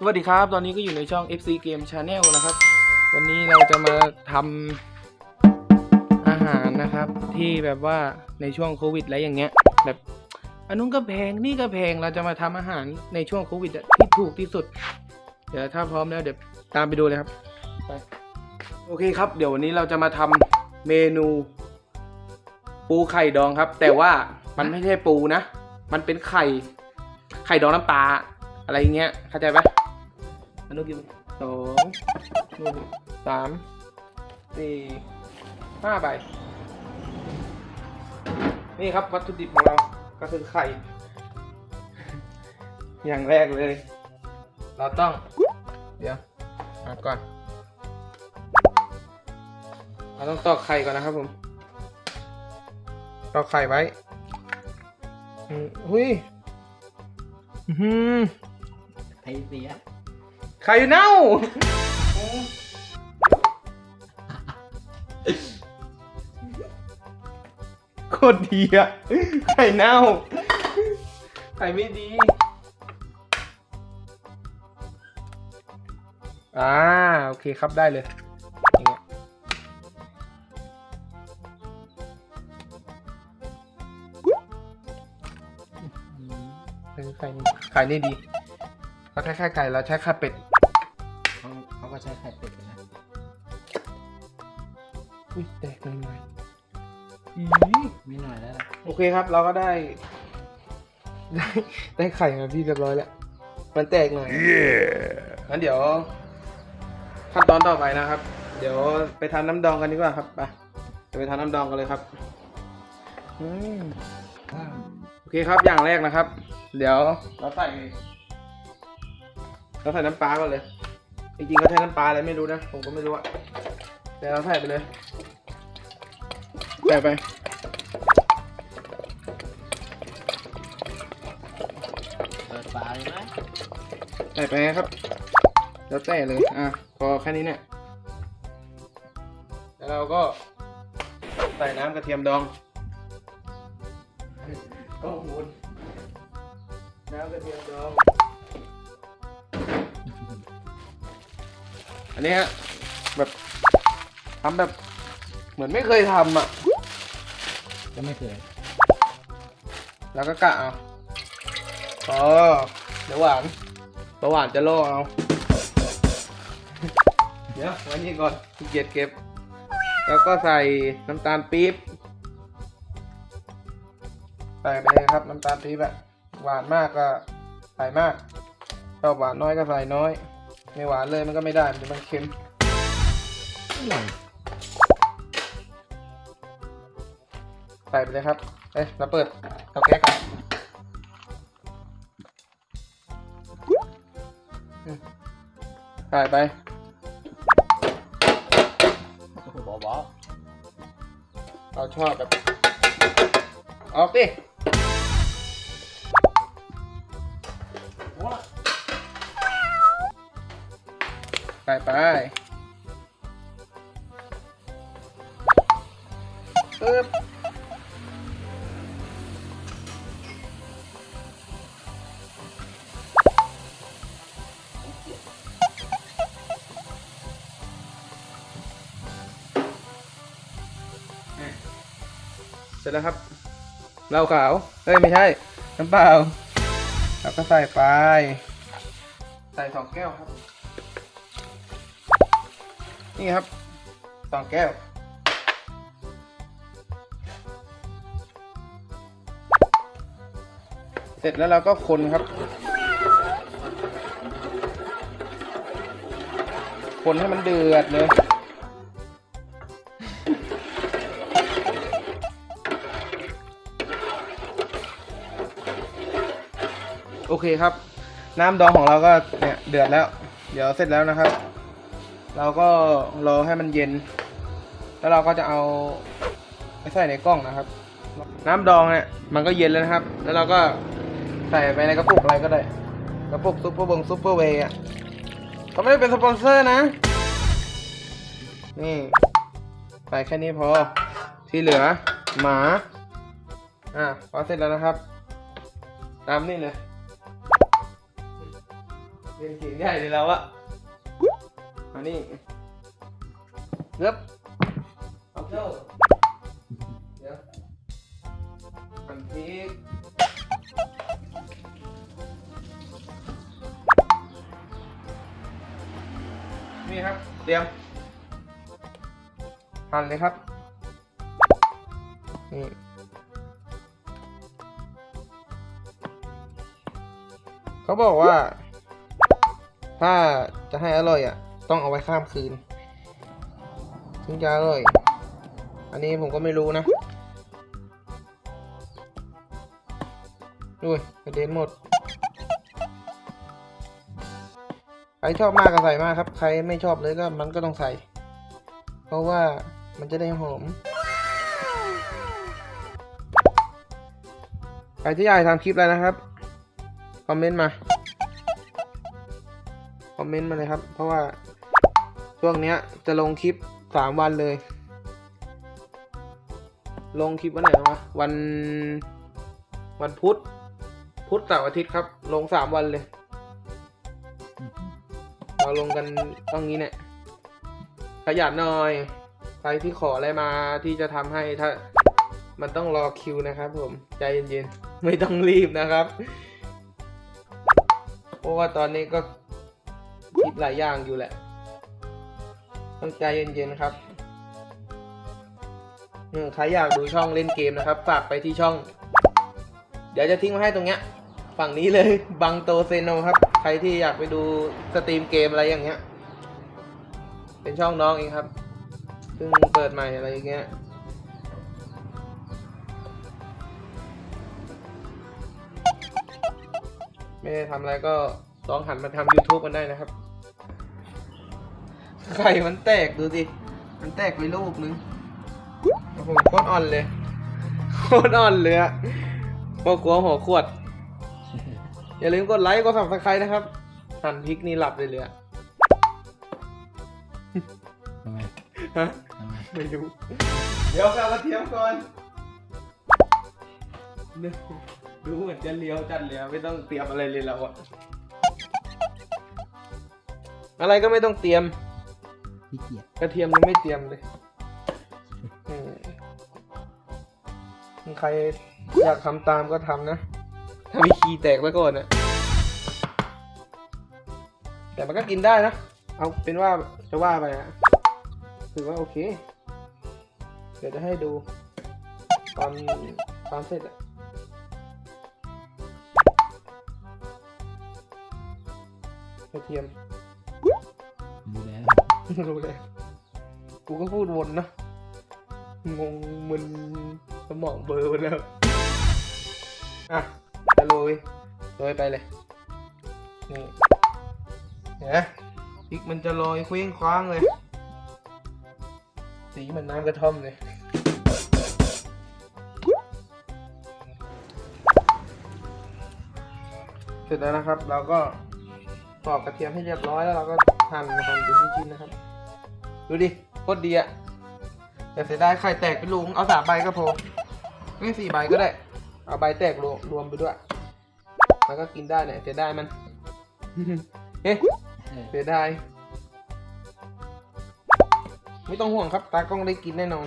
สวัสดีครับ ตอนนี้ก็อยู่ในช่อง FC Game Channel นะครับ วันนี้เราจะมาทำอาหารนะครับ ที่แบบว่าในช่วงโควิดแล้วอย่างเงี้ย แบบอันนู้นก็แพงนี่ก็แพงเราจะมาทำอาหารในช่วงโควิดที่ถูกที่สุด เดี๋ยวถ้าพร้อมแล้วเดี๋ยวตามไปดูเลยครับไปโอเคครับ เดี๋ยววันนี้เราจะมาทำเมนู ปูไข่ดองครับ แต่ว่ามันไม่ใช่ปูนะ มันเป็นไข่ ไข่ดองน้ำปลาอะไรเงี้ยเข้าใจปะ มันต้องกินสองหนึ่งสามสี่ห้าใบ นี่ครับวัตถุดิบของเรา ก็คือไข่ อย่างแรกเลย เราต้อง เดี๋ยวมาก่อน เราต้องตอกไข่ก่อนนะครับผม ตอกไข่ไว้อืมหุ้ย อื้อหือไทยเสีย ไข่เน่า โคตรดีอะไข่เน่า ไข่ไม่ดี อ่า โอเคครับได้เลยอย่างเงี้ยเออไข่นี่ไข่นี่ดีก็คล้ายๆไก่เราใช้ไข่เป็ด เขาเขาก็ใช้ไข่เป็ดนะ อุ้ยแตกเลยไหมอีไม่หน่อยแล้วล่ะโอเคครับ เราก็ได้ ได้ได้ไข่มาพี่เรียบร้อยแล้ว มันแตกหน่อยงั้นเดี๋ยว ขั้นตอนต่อไปนะครับ เดี๋ยวไปทำน้ำดองกันดีกว่าครับไปเดี๋ยวไปทำน้ำดองกันเลยครับอืมว้าวโอเคครับอย่างแรกนะครับ เดี๋ยวเราใส่เราใส่น้ำปลาก่อนเลย จริงๆเขาใช้น้ำปลาอะไรไม่รู้นะ ผมก็ไม่รู้อะแต่เราใส่ไปเลยใส่ไปเปิดฝาเลยไหมใส่ไปครับ แล้วแต่เลย อะ พอแค่นี้เนี่ย แล้วเราก็ใส่น้ำกระเทียมดองโอ้โหน้ำกระเทียมดอง อันนี้ฮะแบบทำแบบเหมือนไม่เคยทำอะ ก็ไม่เคย แล้วก็กะเอาพอเดี๋ยวหวานเบาหวานจะล่อเอา เดี๋ยวไว้นี่ก่อนขี้เกียจเก็บ แล้วก็ใส่น้ำตาลปี๊บ ใส่ไปเลยครับน้ำตาลปี๊บอะหวานมากก็ใส่มากชอบหวานน้อยก็ใส่น้อย ไม่หวานเลยมันก็ไม่ได้มันจะมันเค็มอร่อยใส่ไปเลยครับ เอ้ยเราเปิดเตาแก๊สกันอืมใส่ไปโอ้โหบอบอเราชอบแบบ ออกดิ ใส่ไปปึ๊บเสร็จแล้วครับเหล้าขาวเฮ้ย ไม่ใช่ น้ำเปล่า แล้วก็ใส่ไป ใส่สองแก้วครับ นี่ครับสองแก้ว เสร็จแล้วเราก็คนครับ คนให้มันเดือดเลยโอเคครับ น้ำดองของเราก็เนี่ยเดือดแล้ว เดี๋ยวเสร็จแล้วนะครับ เราก็รอให้มันเย็น แล้วเราก็จะเอาไปใส่ในกล้องนะครับ น้ำดองเนี่ยมันก็เย็นแล้วนะครับ แล้วเราก็ใส่ไปในกระปุกอะไรก็ได้กระปุกซุปเปอร์บงซุปเปอร์เวย์อะเขาไม่ได้เป็นสปอนเซอร์นะ นี่ใส่แค่นี้พอ ที่เหลือ หมา อะพอเสร็จแล้วนะครับ ตามนี่เลยเล่นเสียงใหญ่เลยแล้วอะ อันนี้เกือบเอาเจ้าเดี๋ยวอันพริกนี่ครับ เตรียมหั่นเลยครับ นี่เขาบอกว่า ถ้าจะให้อร่อยอะ ต้องเอาไว้ข้ามคืนถึงจะอร่อย อันนี้ผมก็ไม่รู้นะดูกระเด็นหมด ใครชอบมากก็ใส่มากครับ ใครไม่ชอบเลยก็มันก็ต้องใส่ เพราะว่ามันจะได้หอมใครที่อยากทำคลิปอะไรนะครับ คอมเมนต์มา คอมเมนต์มาเลยครับ เพราะว่า ช่วงเนี้ยจะลงคลิปสามวันเลย ลงคลิปวันไหนวะวันวันพุธพุธเสาร์อาทิตย์ครับ ลงสามวันเลย เราลงกันต้องนี้เนี่ยขยันหน่อยใครที่ขออะไรมาที่จะทำให้ถ้ามันต้องรอคิวนะครับผมใจเย็นๆ ไม่ต้องรีบนะครับ เพราะว่าตอนนี้ก็คิดหลายอย่างอยู่แหละ ต้องใจเย็นๆครับใครอยากดูช่องเล่นเกมนะครับ ฝากไปที่ช่อง เดี๋ยวจะทิ้งไว้ให้ตรงเนี้ย ฝั่งนี้เลยบังโตเซโนครับ ใครที่อยากไปดูสตรีมเกมอะไรอย่างเงี้ย เป็นช่องน้องเองครับเพิ่งเปิดใหม่อะไรอย่างเงี้ยไม่ได้ทำอะไรก็ลองหันมาทำ YouTube กันได้นะครับ ไข่มันแตกดูสิ มันแตกไปลูกนึง โอ้โหโคตรอ่อนเลย โคตรอ่อนเลยอะหัวขวหัวขวด อย่าลืมกดไลค์ กด subscribe นะครับ หั่นพริกนี่หลับเลยเลยอะทำไมฮะทำไมไม่รู้ เดี๋ยวเอากระเทียมก่อน ดูเหมือนจะเลี้ยวจัดเลยอะไม่ต้องเตรียมอะไรเลยเราอะอะไรก็ไม่ต้องเตรียม พี่เกียจกระเทียมยังไม่เตรียมเลยอืมใครอยากทำตามก็ทำนะ ถ้ามีคีย์แตกไว้ก่อนนะแต่มันก็กินได้นะ เอาเป็นว่าจะว่าไปอะถือว่าโอเค เดี๋ยวจะให้ดูตอนตอนเสร็จอะกระเทียมดูแล้ว รู้เลย กูก็พูดวนนะ งงมึนสมองเบลอร์ไปแล้ว อะจะโรยโรยไปเลย นี่เห็นไหมพริกมันจะลอยเคว้งคว้างเลย สีมือนน้ำกระท่อมเลยเสร็จแล้วนะครับ เราก็ ปอกกระเทียมให้เรียบร้อยแล้วเราก็หั่นหั่นเป็นชิ้นๆนะครับ ดูดิโคตรดีอะแต่เสียดายไข่แตกไปลุงเอาสามใบก็พอไม่สี่ใบก็ได้ เอาใบแตกรวมรวมไปด้วยมันก็กินได้เนี่ยเสียดายมันเฮ้เออเสียดายไม่ต้องห่วงครับ ตากล้องได้กินแน่นอน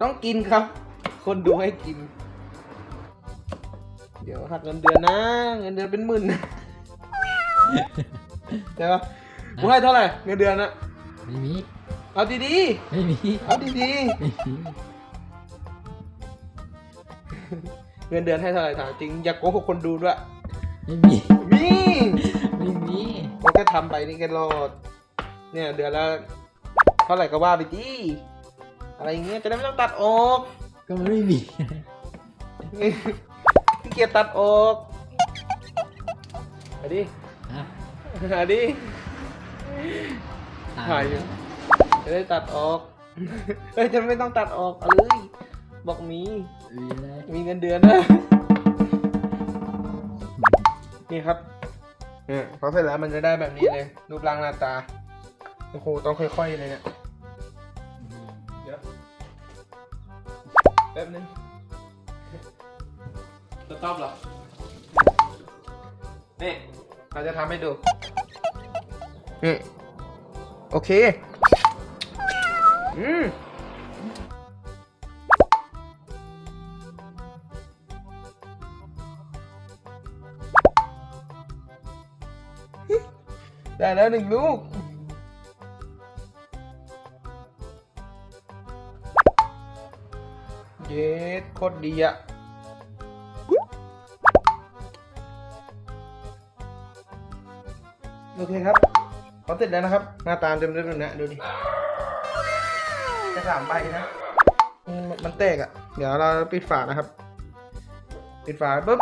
ต้องกินครับ คนดูให้กิน เดี๋ยวหักเงินเดือนนะ เงินเดือนเป็นหมื่นนะ ใช่ปะกูให้เท่าไหร่เงินเดือนนะไม่มี เอาดีไม่มี ๆเอาดีไม่มีๆเงินเดือนให้เท่าไหร่ถามจริงอย่าโกหกคนดูด้วย ไม่มีมีไม่มีก็แค่ทำไปนี่แกรอด เนี่ยเดือนละเท่าไหร่ก็ว่าไปดิอะไรอย่างเงี้ยจะได้ไม่ต้องตัดออก ก็ไม่มีขี้เกียจตัดออกเอาดิ อะเอาดิตาถ่ายอยู่จะได้ตัดออกเฮ้ยจะไม่ต้องตัดออกเอาเลยบอกมี มีอะไรมีเงินเดือนนะ นี่ครับเนี่ยพอเสร็จแล้วมันจะได้แบบนี้เลย รูปร่างหน้าตาโอ้โหต้องค่อยๆเลยเนี่ยเดี๋ยวแป๊บนึงสต็อปเหรอนี่ทเขาจะทำให้ดู นี่ โอเค อืมได้แล้วหนึ่งลูก เย็ดโคตรดีอะโอเคครับ พอเสร็จแล้วนะครับ หน้าตาเต็มเลยแบบนี้ดูดิจะสามใบนะอืมมันแตกอะเดี๋ยวเราปิดฝานะครับ ปิดฝาปุ๊บ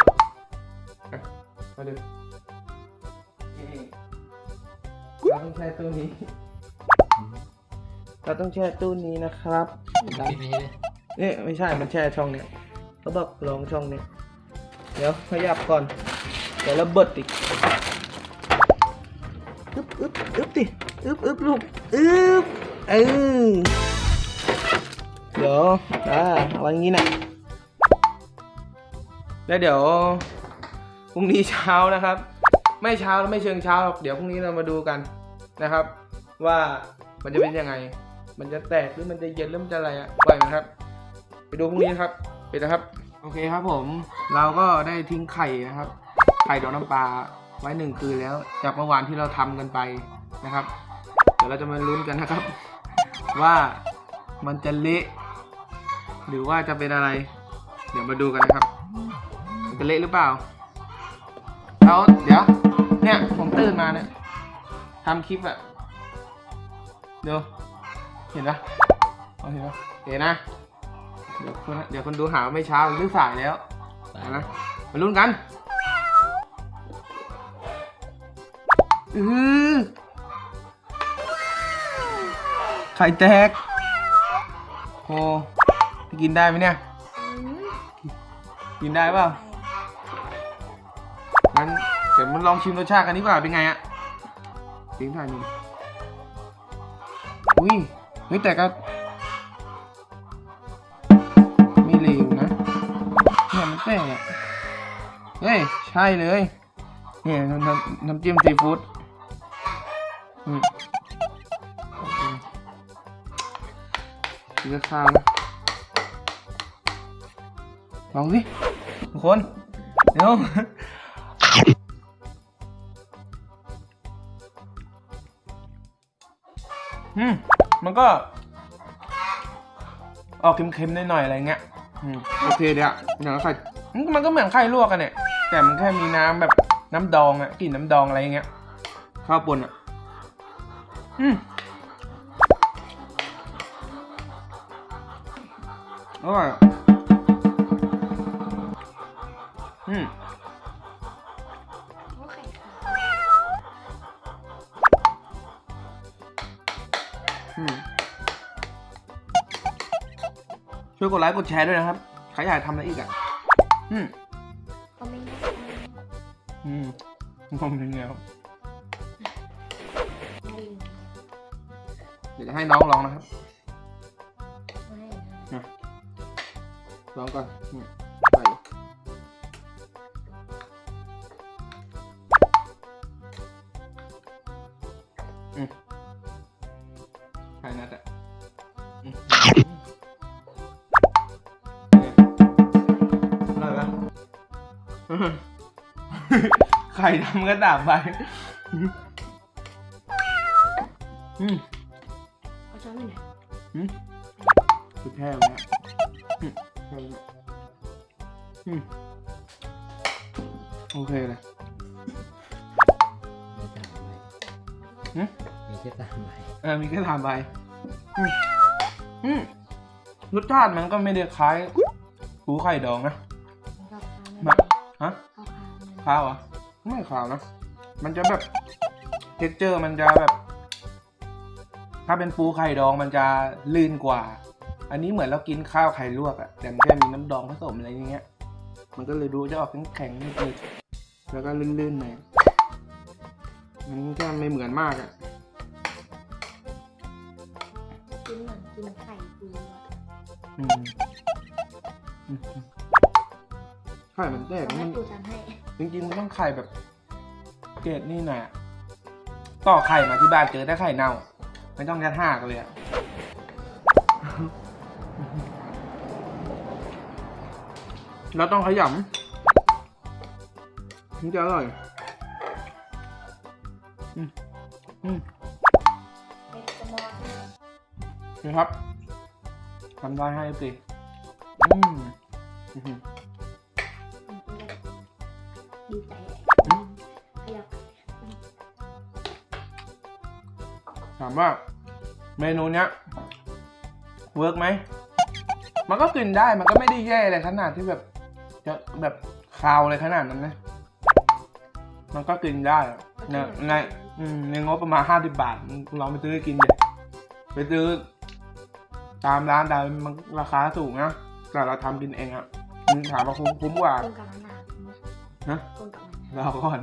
อะมาดูนี่เราต้องแช่ตู้นี้ เราต้องแช่ตู้นี้นะครับปิดนี้เลยนี่ไม่ใช่ มันแช่ช่องเนี้ยเขาบอกลองช่องนี้เดี๋ยวขยับก่อน เดี๋ยวระเบิดอีก อึ๊บอึ๊บลูกอึ๊บเออเดี๋ยวอ่าเอาไว้อย่างนี้นะแล้วเดี๋ยวพรุ่งนี้เช้านะครับ ไม่เช้าไม่เชิงเช้าหรอกเดี๋ยวพรุ่งนี้เรามาดูกันนะครับ ว่ามันจะเป็นยังไง มันจะแตกหรือมันจะเย็นหรือมันจะอะไรอะปล่อยนะครับ ไปดูพรุ่งนี้นะครับไปนะครับ โอเคครับผม เราก็ได้ทิ้งไข่นะครับ ไข่ดองน้ำปลาไว้หนึ่งคืนแล้ว จากเมื่อวานที่เราทำกันไปนะครับ เดี๋ยวเราจะมาลุ้นกันนะครับ ว่ามันจะเละ หรือว่าจะเป็นอะไร เดี๋ยวมาดูกันนะครับ มันจะเละหรือเปล่าแล้วเดี๋ยว เนี่ยผมตื่นมาเนี่ยทำคลิปอะเดี๋ยวเห็นปะเห็นปะเห็นนะ เดี๋ยวคนเดี๋ยวคนดูหาไม่เช้าหรือสายแล้วนะมาลุ้นกันอือ ไข่แตกโอ้กินได้ไหมเนี่ย กินได้เปล่างั้นเดี๋ยวมันลองชิมรสชาติกันดีกว่าเป็นไงอะทิ้งถ่ายหนึ่งอุ้ยเฮ้ยแต่ก็ไม่เลวนะเนี่ยมันแป้งอะเฮ้ยใช่เลย เนี่ยน้ำน้ำน้ำจิ้มซีฟู้ดอืม กินกับข้าวนะลองสิทุกคนเดี๋ยวอืมมันก็ ออกเค็มๆหน่อยๆอะไรเงี้ยอืมโอเคเดี๋ยวเดี๋ยวไข่อืมมันก็เหมือนไข่ลวกกันเนี่ย แต่มันแค่มีน้ำแบบน้ำดองอะกลิ่นน้ำดองอะไรเงี้ยข้าวปนอะอืม อร่อยอะอืมอืมช่วยกดไลค์กดแชร์ด้วยนะครับ ใครอยากทำอะไรอีกอะ อืมก็ไม่ได้อืมผมถึงแล้วลิงเดี๋ยวจะให้น้องลองนะครับ ลองก่อนอืมไปอืมใครนัดอะอืมอร่อยปะใครทำก็ด่าไปอืม โอเคเลยมีสามใบหืมมีแค่สามใบเออมีแค่ถามไปอืมอืมรสชาติมันก็ไม่ได้คล้ายปูไข่ดองนะข้าวมาฮะข้าวข้าวข้าวอะไม่ขาวนะ มันจะแบบเท็กเจอร์มันจะแบบ ถ้าเป็นปูไข่ดองมันจะลื่นกว่า อันนี้เหมือนเรากินข้าวไข่ลวกอะแต่มันแค่มีน้ำดองผสมอะไรอย่างเงี้ย มันก็เลยดูจะออกแข็งๆนิดนึงแล้วก็ลื่นๆหน่อยมันแค่ไม่เหมือนมากอะกินเหมือนกินไข่ปูอะอืมอืมไข่มันแตกเอามัให้นปูทำให้จริงๆมันต้องไข่แบบเกตนี่หน่อยอะต่อไข่มาที่บ้านเจอแต่ไข่เน่า ไม่ต้องยัดห้ากันเลยอะ เราต้องขยำถึงจะอร่อยอืมอืมเป็นกระมอใช่ไหมนี่ครับทำได้ให้สิอืมดีใจเลยขยับถามว่าเมนูเนี้ยเวิร์กไหม มันก็กินได้ มันก็ไม่ได้แย่เลยขนาดที่แบบ จะแบบคาวเลยขนาดนั้นนะ มันก็กินได้อะในในอืมในงบประมาณห้าสิบบาทลองไปซื้อกินเด็ไปซื้อ ตามร้านแต่มันราคาสูงนะแต่เราทำกินเองอะอืมถามว่าคุ้มคุ้มกว่ากงกับมันหนาฮะกงกับมันหนารอก่อน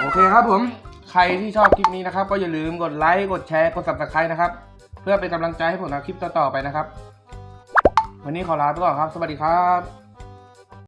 โอเคครับผม ใครที่ชอบคลิปนี้นะครับ ก็อย่าลืมกดไลค์กดแชร์กด subscribe นะครับ เพื่อเป็นกำลังใจให้ผมทำคลิปต่อๆไปนะครับ วันนี้ขอลาไปก่อนครับ สวัสดีครับ